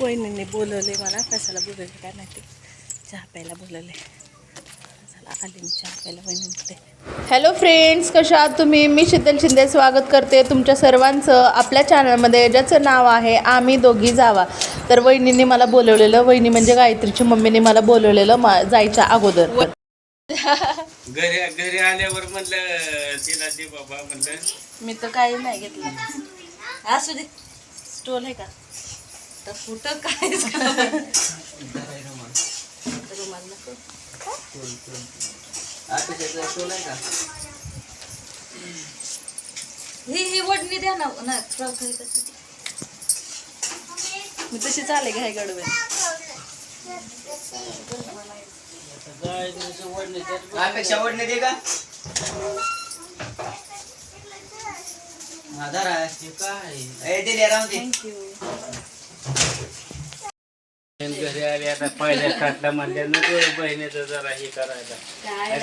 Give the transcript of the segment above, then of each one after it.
वहिनींनी बोलवले मला. कशाला बोलवले काय माहिती? चहा प्यायला बोलवले. चला आली मी चहा प्यायला वहिनींकडे. हॅलो फ्रेंड्स कशा आहात तुम्ही? मी शीतल शिंदे स्वागत करते तुमच्या सर्वांचं आपल्या चॅनलमध्ये ज्याचं नाव आहे आम्ही दोघी जावा. तर वहिनींनी मला बोलवलेलं वहिनी म्हणजे गायत्रीची मम्मीने मला बोलवलेलं मा जायच्या अगोदर. घरी घरी आल्यावर म्हणलं तिला दे बाबा म्हणलं. मी तर काही नाही घेतलं. असू दे. स्टोल आहे का? तर कुठं काय रुमाल नको. ही ही वडणी द्या ना ना फ्रॉक आहे तशी. मी तशी चाले घ्याय गडवे? अपेक्षा ओढणे दे का? हजार ए दिले राहून दे. थँक्यू घरी आले आता पहिल्या म्हणल्या नको बहिणीचं जरा हे करायला. काय?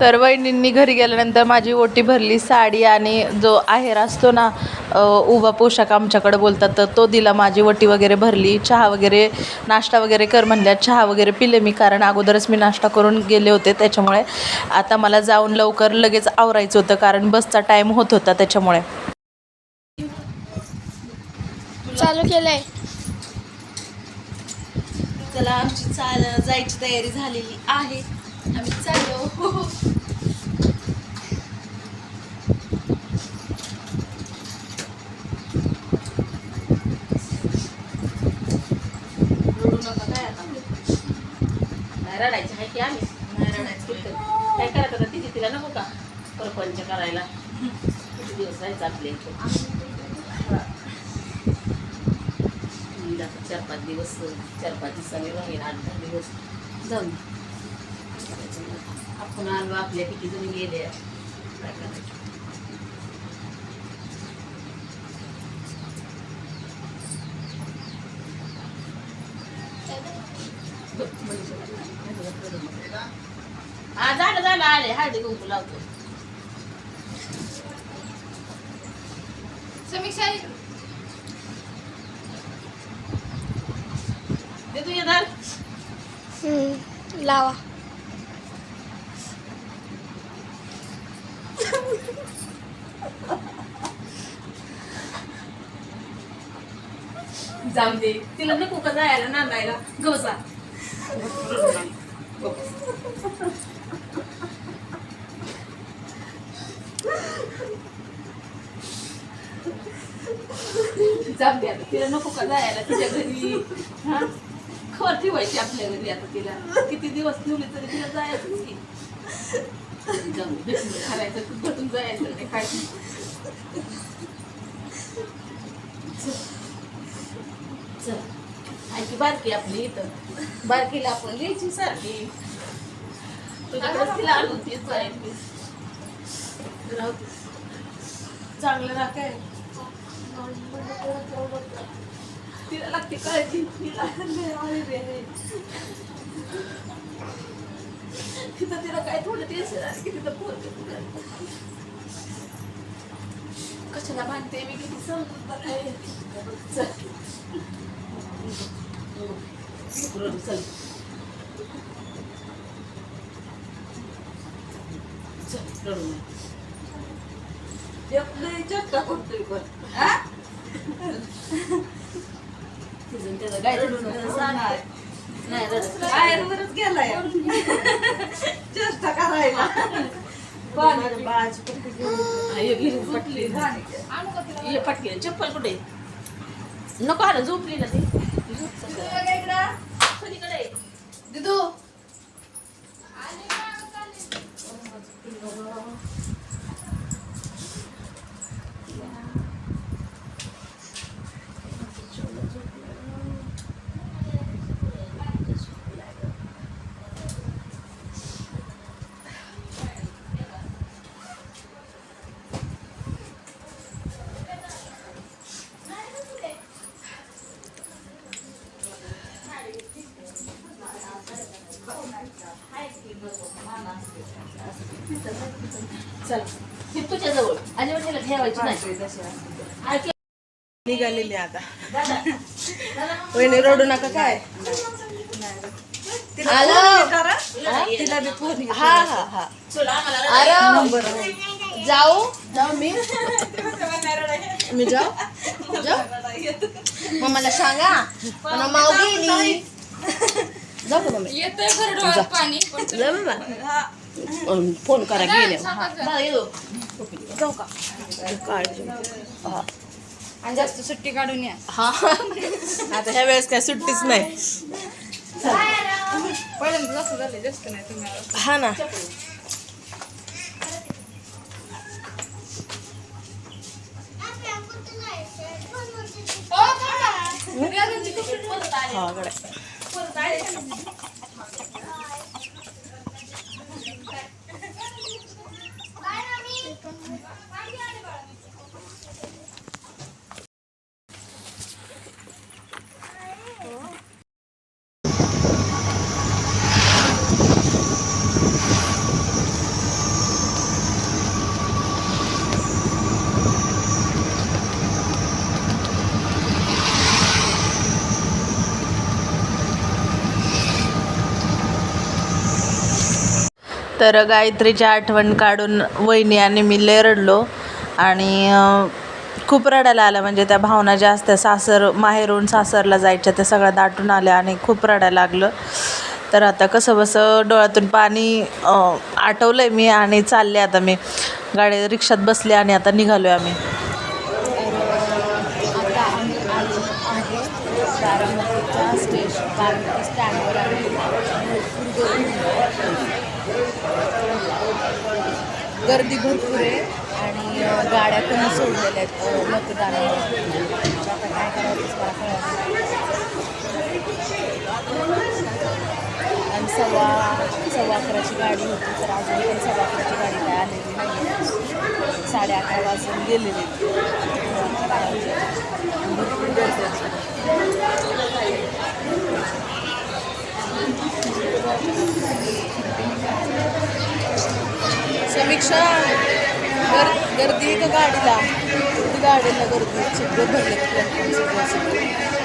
तर वहिनींनी घरी गेल्यानंतर माझी ओटी भरली साडी आणि जो आहेर असतो ना उभा पोशाख आमच्याकडे बोलतात तर तो दिला माझी ओटी वगैरे भरली. चहा वगैरे नाश्ता वगैरे कर म्हणल्या. चहा वगैरे पिले मी कारण अगोदरच मी नाश्ता करून गेले होते त्याच्यामुळे आता मला जाऊन लवकर लगेच आवरायचं होतं कारण बसचा टाईम होत होता त्याच्यामुळे. चालू केलंय. चला आमची चाल जायची तयारी झालेली आहे. आम्ही चाललो. रडायची आहे की आम्ही? नाही रडायचं काय करायचं तिथे तिला नको का? परपंच करायला. किती दिवस राहायचं आपले येईल चार पाच दिवस चार पाच दिवसांनी राहील आठ दहा दिवस. जाऊन आपण आलो आपल्या किती जणी गेले. काय करायचं? हा झालं झालं आले. हळदी कुंकू लावतो. समीक्षा दे तुझ्या दार लावा. जाऊ दे. तिला नको का जायला नांदायला? गवसा जाऊ दे आता. तिला नको का जायला? तिच्या घरी. हा? खबर ठेवायची आपल्या घरी आता तिला. किती दिवस ठेवले तरी तिला जायचं की जाऊ भेटून भेटून जायचं नाही काय? चल बारकी आपली इथं. बारकीला आपण घ्यायची सारखी. तुझ्याकडे तिला आणून तीच जायची. चांगलं राखाय तिला लागते काळजी. तिला तिथं तिला काय थोडं टेन्शन आलं की तिथं पोरते कशाला मानते मी किती समजत काय चल रडू, चल चल रडू नये. तिचं त्याचं काय. नाही. बाहेरवरच गेलाय चेष्टा करायला हा, पटली चप्पल कुठे नको आलं झोपली ना ती आहे. दिदू चल ती तुझ्या जवळ ठेवायची नाही निघालेली आता. वहिनी रडू नका काय? तिला phone करा. तिला बी फोन हा हा हा. अरे जाऊ. जाऊ मी. मी जाऊ? जाऊ? मम्माला सांगा. मला गेली. जाऊ का मम्मी. येतोय खरं डोळ्यात पाणी पण जा बाबा. अं, फोन करा गेले. जाऊ का? काळजी. हा. आणि जास्त सुट्टी काढून या. हा. आता ह्या वेळेस काय सुट्टीच नाही. पहिल्यांदा जास्त झाले जास्त नाही तुम्ही हा ना. हा गड्या. 过来拿点。तर गायत्रीची आठवण काढून वहिनी आणि मी लय रडलो आणि खूप रडायला आलं. म्हणजे त्या भावना ज्या असत्या सासर माहेरून सासरला जायच्या त्या सगळ्या दाटून आल्या आणि खूप रडायला लागलं. तर आता कसं बसं डोळ्यातून पाणी आटवलं आहे मी आणि चालले आता मी. गाडी रिक्षात बसले आणि आता निघालो आहे आम्ही स्टँडवर गर्दी भरपूर आहे आणि गाड्या पण सोडलेल्या आहेत अ, मतदानावर आता काय करायचं मला आणि सव्वा सव्वा अकराची गाडी होती तर अजून पण सव्वा अकराची गाडी काय आलेली नाही साडे अकरा वाजून गेलेली भरपूर गर्दी आहे. रिक्षा गर गर्दी का गाडीला. गाडीला गर्दी. चित्र भरले